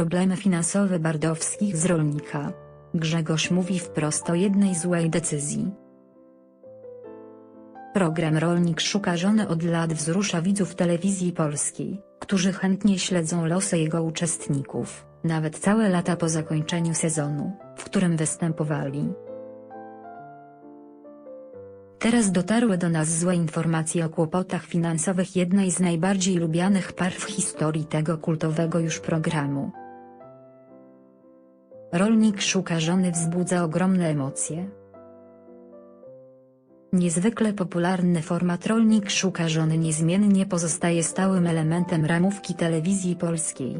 problemy finansowe Bardowskich z rolnika. Grzegorz mówi wprost o jednej złej decyzji. Program Rolnik szuka żony od lat wzrusza widzów telewizji polskiej, którzy chętnie śledzą losy jego uczestników, nawet całe lata po zakończeniu sezonu, w którym występowali. Teraz dotarły do nas złe informacje o kłopotach finansowych jednej z najbardziej lubianych par w historii tego kultowego już programu. Rolnik szuka żony wzbudza ogromne emocje. Niezwykle popularny format Rolnik szuka żony niezmiennie pozostaje stałym elementem ramówki telewizji polskiej.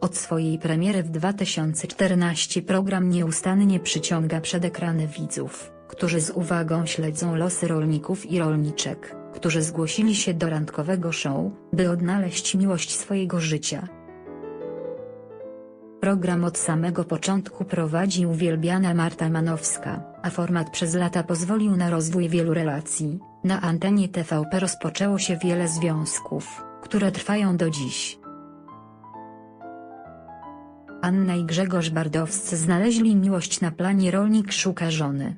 Od swojej premiery w 2014 program nieustannie przyciąga przed ekrany widzów, którzy z uwagą śledzą losy rolników i rolniczek, którzy zgłosili się do randkowego show, by odnaleźć miłość swojego życia. Program od samego początku prowadzi uwielbiana Marta Manowska, a format przez lata pozwolił na rozwój wielu relacji. Na antenie TVP rozpoczęło się wiele związków, które trwają do dziś. Anna i Grzegorz Bardowscy znaleźli miłość na planie Rolnik szuka żony.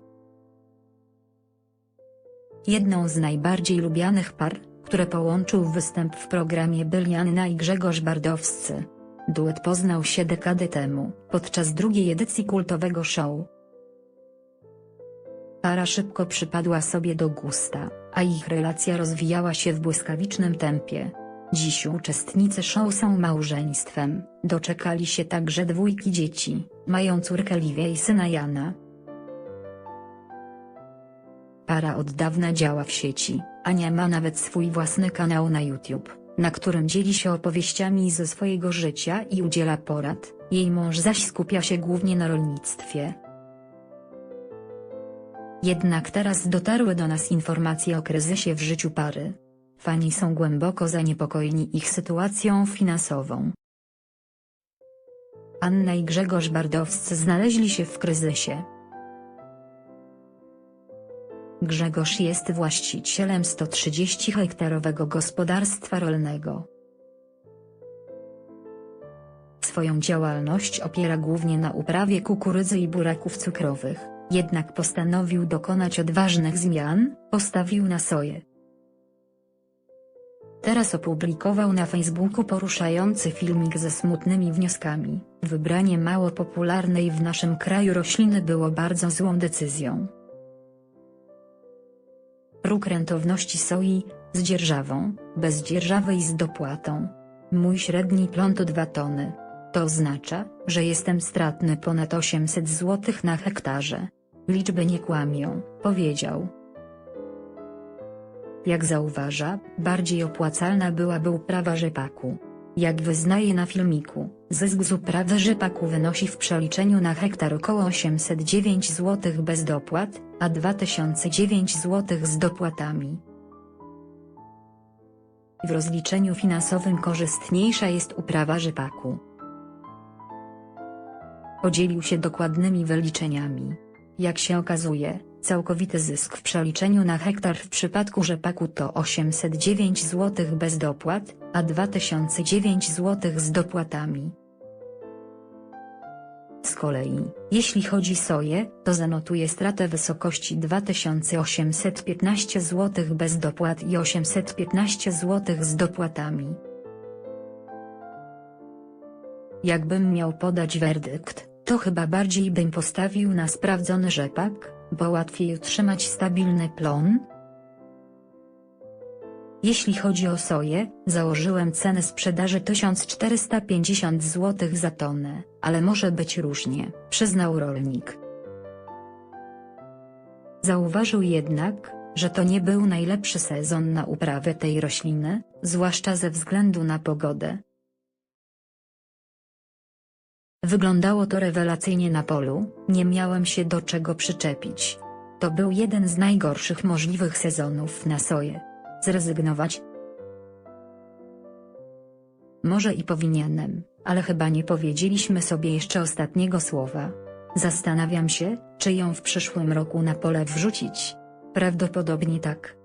Jedną z najbardziej lubianych par, które połączył występ w programie byli Anna i Grzegorz Bardowscy. Duet poznał się dekadę temu, podczas drugiej edycji kultowego show. Para szybko przypadła sobie do gusta, a ich relacja rozwijała się w błyskawicznym tempie. Dziś uczestnicy show są małżeństwem, doczekali się także dwójki dzieci, mają córkę Liwię i syna Jana. Para od dawna działa w sieci, Ania ma nawet swój własny kanał na YouTube, na którym dzieli się opowieściami ze swojego życia i udziela porad, jej mąż zaś skupia się głównie na rolnictwie. Jednak teraz dotarły do nas informacje o kryzysie w życiu pary. Fani są głęboko zaniepokojeni ich sytuacją finansową. Anna i Grzegorz Bardowscy znaleźli się w kryzysie. Grzegorz jest właścicielem 130-hektarowego gospodarstwa rolnego. Swoją działalność opiera głównie na uprawie kukurydzy i buraków cukrowych, jednak postanowił dokonać odważnych zmian, postawił na soję. Teraz opublikował na Facebooku poruszający filmik ze smutnymi wnioskami. Wybranie mało popularnej w naszym kraju rośliny było bardzo złą decyzją. Próg rentowności soi, z dzierżawą, bez dzierżawy i z dopłatą. Mój średni plon to 2 tony. To oznacza, że jestem stratny ponad 800 zł na hektarze. Liczby nie kłamią, powiedział. Jak zauważa, bardziej opłacalna byłaby uprawa rzepaku. Jak wyznaje na filmiku, zysk z uprawy rzepaku wynosi w przeliczeniu na hektar około 809 zł bez dopłat, a 2009 zł z dopłatami. W rozliczeniu finansowym korzystniejsza jest uprawa rzepaku. Podzielił się dokładnymi wyliczeniami. Jak się okazuje, całkowity zysk w przeliczeniu na hektar w przypadku rzepaku to 809 zł bez dopłat, a 2009 zł z dopłatami. Z kolei, jeśli chodzi soję, to zanotuje stratę wysokości 2815 zł bez dopłat i 815 zł z dopłatami. Jakbym miał podać werdykt, to chyba bardziej bym postawił na sprawdzony rzepak, bo łatwiej utrzymać stabilny plon. Jeśli chodzi o soję, założyłem cenę sprzedaży 1450 zł za tonę, ale może być różnie, przyznał rolnik. Zauważył jednak, że to nie był najlepszy sezon na uprawę tej rośliny, zwłaszcza ze względu na pogodę. Wyglądało to rewelacyjnie na polu, nie miałem się do czego przyczepić. To był jeden z najgorszych możliwych sezonów na soję. Zrezygnować? Może i powinienem, ale chyba nie powiedzieliśmy sobie jeszcze ostatniego słowa. Zastanawiam się, czy ją w przyszłym roku na pole wrzucić. Prawdopodobnie tak.